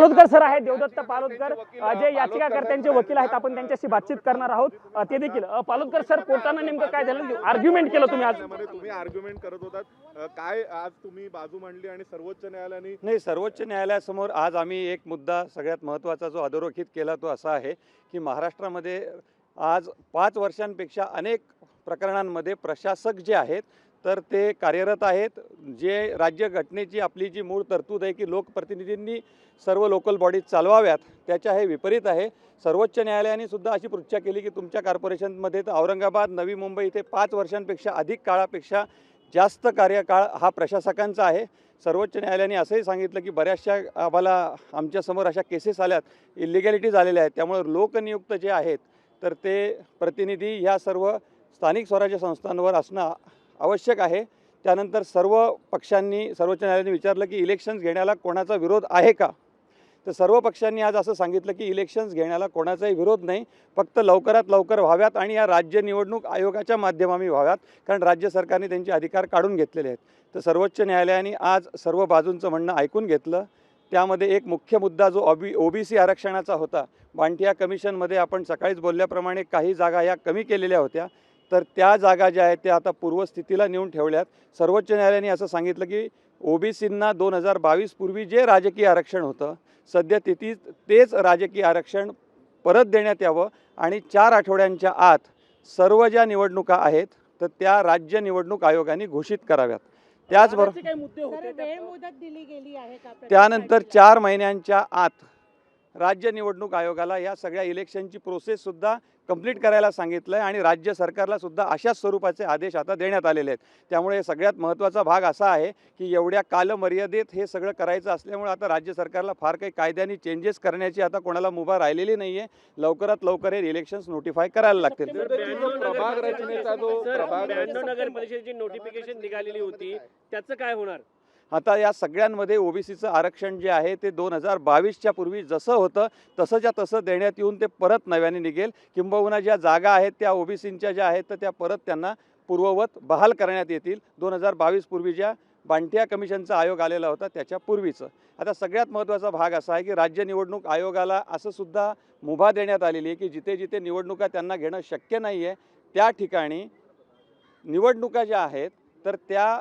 Palodkar sir आहेत देवदत्त पालोदकर जे याचिकाकर्त्यांचे वकील आहेत आपण त्यांच्याशी बातचीत करणार आहोत. ते देखील पालोदकर सर कोर्टानं नेमकं काय झालं? आर्ग्युमेंट केलं तुम्ही आज. तुम्ही आर्ग्युमेंट करत होतात. अ, काय आज तुम्ही बाजू मांडली आणि सर्वोच्च न्यायालयाने नाही सर्वोच्च न्यायालयासमोर आज आम्ही एक मुद्दा सगळ्यात महत्त्वाचा जो अधोरेखित केला तो असा आहे की महाराष्ट्रामध्ये आज पाच वर्षांपेक्षा अनेक प्रकरणांमध्ये प्रशासक जे आहेत तर ते कार्यरत आहेत. जे राज्यघटनेची आपली जी मूळ तरतूद आहे की लोकप्रतिनिधींनी सर्व लोकल बॉडीज चालवाव्यात त्याच्या हे विपरीत आहे. सर्वोच्च न्यायालयाने सुद्धा अशी पृच्छा केली की तुमच्या कॉर्पोरेशनमध्ये तर औरंगाबाद नवी मुंबई इथे पाच वर्षांपेक्षा अधिक काळापेक्षा जास्त कार्यकाळ हा प्रशासकांचा आहे. सर्वोच्च न्यायालयाने असंही सांगितलं की बऱ्याचशा आम्हाला आमच्यासमोर अशा केसेस आल्यात इलिगॅलिटीज आलेल्या आहेत. त्यामुळे लोकनियुक्त जे आहेत तर ते प्रतिनिधी ह्या सर्व स्थानिक स्वराज्य संस्थांवर असणं आवश्यक आहे. त्यानंतर सर्व पक्षांनी सर्वोच्च न्यायालयाने विचारलं की इलेक्शन्स घेण्याला कोणाचा विरोध आहे का? तर सर्व पक्षांनी आज असं सांगितलं की इलेक्शन्स घेण्याला कोणाचाही विरोध नाही. फक्त लवकरात लवकर व्हाव्यात आणि या राज्य निवडणूक आयोगाच्या माध्यमाने व्हाव्यात. कारण राज्य सरकारने त्यांचे अधिकार काढून घेतलेले आहेत. तर सर्वोच्च न्यायालयाने आज सर्व बाजूंचं म्हणणं ऐकून घेतलं. त्यामध्ये एक मुख्य मुद्दा जो ओबी ओबीसी आरक्षणाचा होता. बांटिया कमिशनमध्ये आपण सकाळीच बोलल्याप्रमाणे काही जागा या कमी केलेल्या होत्या. तर त्या जागा ज्या आहेत त्या आता पूर्वस्थितीला नेऊन ठेवल्यात. सर्वोच्च न्यायालयाने असं सांगितलं की ओबीसींना दोन हजार बावीस पूर्वी जे राजकीय आरक्षण होतं सध्या तिथे तेच राजकीय आरक्षण परत देण्यात यावं आणि चार आठवड्यांच्या आत सर्व ज्या निवडणुका आहेत तर त्या राज्य निवडणूक आयोगाने घोषित कराव्यात. त्याचबरोबर त्यानंतर? चार महिन्यांच्या आत राज्य निवडणूक आयोगाला या सगळ्या इलेक्शनची प्रोसेससुद्धा कंप्लीट करायला सांगितलं आहे आणि राज्य सरकारला सुद्धा अशाच स्वरूपाचे आदेश आता देण्यात आलेले आहेत त्यामुळे सगळ्यात महत्त्वाचा भाग असा आहे की एवढ्या कालमर्यादेत हे सगळं करायचं असल्यामुळे आता राज्य सरकारला फार काही कायद्याने चेंजेस करण्याची आता कोणाला मुभा राहिलेली नाही आहे लवकरात लवकर हे इलेक्शन्स नोटिफाय करायला लागतील प्रभाग रचनेचा जो नगर परिषदेची नोटिफिकेशन निघालेली होती त्याचं काय होणार आता या सगळ्यांमध्ये ओबीसीचं आरक्षण जे आहे ते दोन हजार बावीसच्या पूर्वी जसं होतं तसंच्या तसं देण्यात येऊन ते परत नव्याने निघेल. किंबहुना ज्या जागा आहेत त्या ओबीसींच्या ज्या आहेत तर त्या परत त्यांना पूर्ववत बहाल करण्यात येतील. दोन हजार बावीस पूर्वी ज्या बांटिया कमिशनचा आयोग आलेला होता त्याच्या पूर्वीचं. आता सगळ्यात महत्त्वाचा भाग असा आहे की राज्य निवडणूक आयोगाला असं सुद्धा मुभा देण्यात आलेली आहे की जिथे जिथे निवडणुका त्यांना घेणं शक्य नाही आहे त्या ठिकाणी निवडणुका ज्या आहेत तर त्या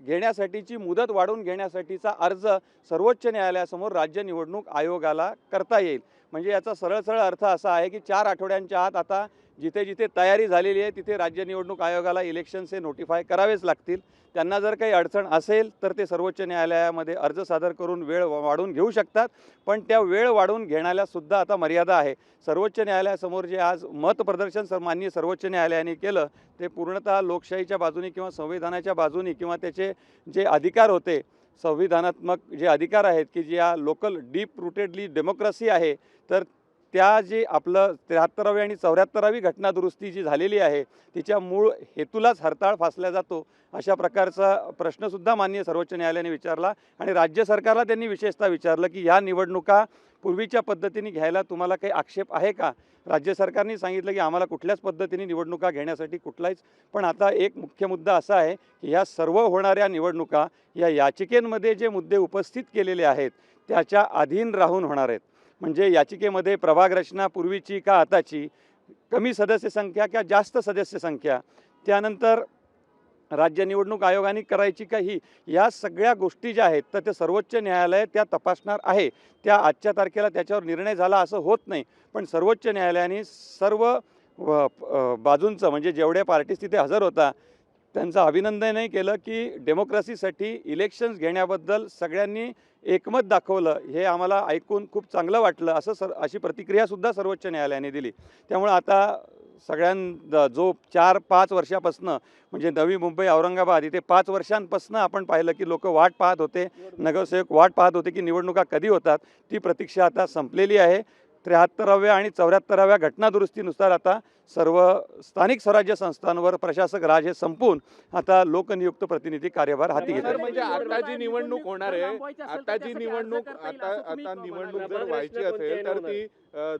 घेण्यासाठीची मुदत वाढवून घेण्यासाठीचा अर्ज सर्वोच्च न्यायालयासमोर राज्य निवडणूक आयोगाला करता येईल. म्हणजे याचा सरळ सरळ अर्थ असा आहे की चार आठवड्यांच्या आत आता जिथे जिथे तयारी झालेली आहे तिथे राज्य निवडणूक आयोगाला इलेक्शन्स हे नोटिफाय करावेच लागतील. त्यांना जर काही अडचण असेल तर ते सर्वोच्च न्यायालयामध्ये अर्ज सादर करून वेळ वाढवून घेऊ शकतात. पण त्या वेळ वाढवून घेण्याला सुद्धा आता मर्यादा आहे. सर्वोच्च न्यायालयासमोर जे आज मत प्रदर्शन सर माननीय सर्वोच्च न्यायालयाने केलं ते पूर्णतः लोकशाहीच्या बाजूने किंवा संविधानाच्या बाजूने किंवा त्याचे जे अधिकार होते संविधानात्मक जे अधिकार आहेत की जी या लोकल डीप रुटेडली डेमोक्रेसी आहे तर त्या जे आपलं त्र्याहत्तरावी आणि चौऱ्याहत्तरावी घटनादुरुस्ती जी झालेली आहे तिच्या मूळ हेतूलाच हरताळ फासला जातो अशा प्रकारचा प्रश्नसुद्धा माननीय सर्वोच्च न्यायालयाने विचारला आणि राज्य सरकारला त्यांनी विशेषतः विचारलं की या निवडणुका पूर्वीच्या पद्धतीने घ्यायला तुम्हाला काही आक्षेप आहे का? राज्य सरकारने सांगितलं की आम्हाला कुठल्याच पद्धतीने निवडणुका घेण्यासाठी कुठलाच पण आता एक मुख्य मुद्दा असा आहे की ह्या सर्व होणाऱ्या निवडणुका या याचिकेमध्ये जे मुद्दे उपस्थित केलेले आहेत त्याच्या अधीन राहून होणार आहेत. म्हणजे याचिकेमध्ये प्रभाग रचना पूर्वीची का आताची कमी सदस्य संख्या किंवा जास्त सदस्य संख्या त्यानंतर राज्य निवडणूक आयोगाने करायची का ही या सगळ्या गोष्टी ज्या आहेत तर ते सर्वोच्च न्यायालय त्या तपासणार आहे. त्या आजच्या तारखेला त्याच्यावर निर्णय झाला असं होत नाही. पण सर्वोच्च न्यायालयाने सर्व बाजूंचं म्हणजे जेवढ्या पार्टीज तिथे हजर होता त्यांचं अभिनंदनही केलं की डेमोक्रेसीसाठी इलेक्शन्स घेण्याबद्दल सगळ्यांनी एकमत दाखवलं हे आम्हाला ऐकून खूप चांगलं वाटलं असं सर अशी प्रतिक्रियासुद्धा सर्वोच्च न्यायालयाने दिली. त्यामुळे आता सगळ्यां जो चार पाच वर्षापासनं म्हणजे नवी मुंबई औरंगाबाद इथे पाच वर्षांपासनं आपण पाहिलं की लोक वाट पाहत होते नगरसेवक वाट पाहत होते की निवडणुका कधी होतात ती प्रतीक्षा आता संपलेली आहे. त्र्याहत्तराव्या आणि चौऱ्याहत्तराव्या घटनादुरुस्तीनुसार आता सर्व स्थानिक स्वराज्य संस्थांवर प्रशासक राज हे संपून आता लोकनियुक्त प्रतिनिधी कार्यभार हाती घेतात म्हणजे आता जी निवडणूक होणार आहे आता जी निवडणूक आता आता. निवडणूक जर व्हायची असेल तर? ती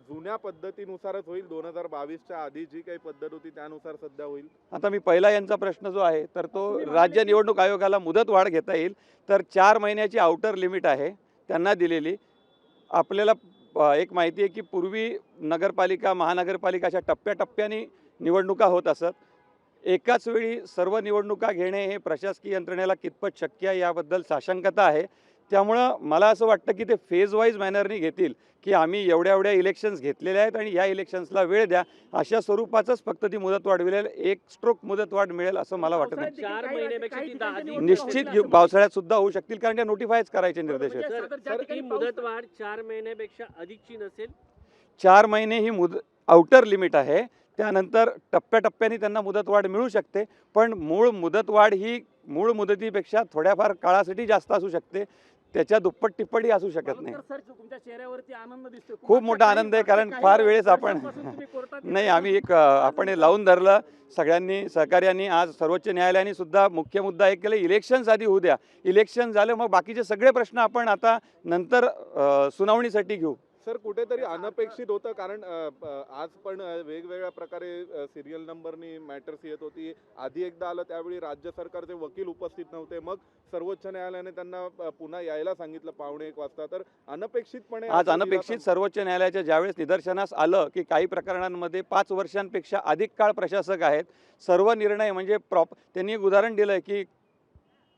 जुन्या पद्धतीनुसारच होईल दोन हजार बावीसच्या आधी जी काही पद्धत होती त्यानुसार सध्या होईल आता मी पहिला यांचा प्रश्न जो आहे तर तो राज्य निवडणूक आयोगाला मुदत वाढ घेता येईल तर चार महिन्याची आउटर लिमिट आहे त्यांना दिलेली आपल्याला एक माहिती आहे की पूर्वी नगरपालिका महानगरपालिका अशा टप्प्याटप्प्याने निवडणुका होत असत. एकाच वेळी सर्व निवडणुका घेणे हे प्रशासकीय यंत्रणेला कितपत शक्य आहे याबद्दल साशंकता आहे. त्यामुळं मला असं वाटतं की ते फेज वाईज मॅनरनी घेतील की आम्ही एवढ्या एवढ्या इलेक्शन्स घेतलेल्या आहेत आणि या इलेक्शन्सला वेळ द्या. अशा स्वरूपाचंच फक्त ती मुदतवाढ मिळेल एक स्ट्रोक मुदतवाढ मिळेल असं मला वाटत नाही. निश्चित पावसाळ्यात सुद्धा होऊ शकतील कारण त्या नोटिफायच करायचे निर्देश आहेत ही मुदतवाढ चार महिन्यापेक्षा अधिकची नसेल? चार महिने ही मुद आउटर लिमिट आहे. त्यानंतर टप्प्याटप्प्याने त्यांना मुदतवाढ मिळू शकते पण मूळ मुदतवाढ ही मूळ मुदतीपेक्षा थोड्याफार काळासाठी जास्त असू शकते. त्याच्या दुप्पट टिप्पणी असू शकत नाही. खूप मोठा आनंद आहे कारण फार वेळेस आपण नाही आम्ही एक आपण हे लावून धरलं. सगळ्यांनी सहकार्यांनी आज सर्वोच्च न्यायालयाने सुद्धा मुख्य मुद्दा एक केला इलेक्शन्स आधी होऊ द्या. इलेक्शन झालं मग बाकीचे सगळे प्रश्न आपण आता नंतर सुनावणीसाठी घेऊ. सर कुठेतरी अनपेक्षित होतं कारण आज पण वेगवेगळ्या प्रकारे सिरियल नंबरनी मॅटर्स येत होती. आधी एकदा आलं त्यावेळी राज्य सरकारचे वकील उपस्थित नव्हते. मग सर्वोच्च न्यायालयाने त्यांना पुन्हा यायला सांगितलं पावणे एक वाजता. तर अनपेक्षितपणे आज अनपेक्षित सर्वोच्च न्यायालयाच्या ज्यावेळेस निदर्शनास आलं की काही प्रकरणांमध्ये पाच वर्षांपेक्षा अधिक काळ प्रशासक आहेत. सर्व निर्णय म्हणजे प्रॉप त्यांनी एक उदाहरण दिलं की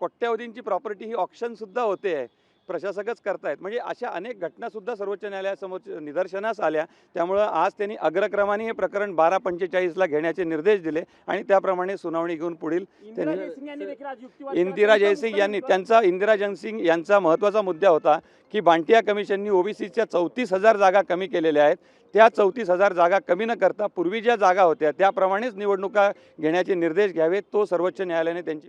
कोट्यावधींची प्रॉपर्टी ही ऑप्शन सुद्धा होते. आहे प्रशासकच करतायत. म्हणजे अशा अनेक घटनासुद्धा सर्वोच्च न्यायालयासमोर निदर्शनास आल्या. त्यामुळं आज त्यांनी अग्रक्रमाने हे प्रकरण बारा पंचेचाळीसला घेण्याचे निर्देश दिले आणि त्याप्रमाणे सुनावणी घेऊन पुढील इंदिरा जयसिंग यांनी इंदिरा. जयसिंग त्यांचा इंदिरा जयसिंग यांचा महत्त्वाचा मुद्दा होता की बांटिया कमिशननी ओबीसीच्या चौतीस हजार जागा कमी केलेल्या आहेत. त्या चौतीस हजार जागा कमी न करता पूर्वी ज्या जागा होत्या त्याप्रमाणेच निवडणुका घेण्याचे निर्देश घ्यावेत. तो सर्वोच्च न्यायालयाने त्यांची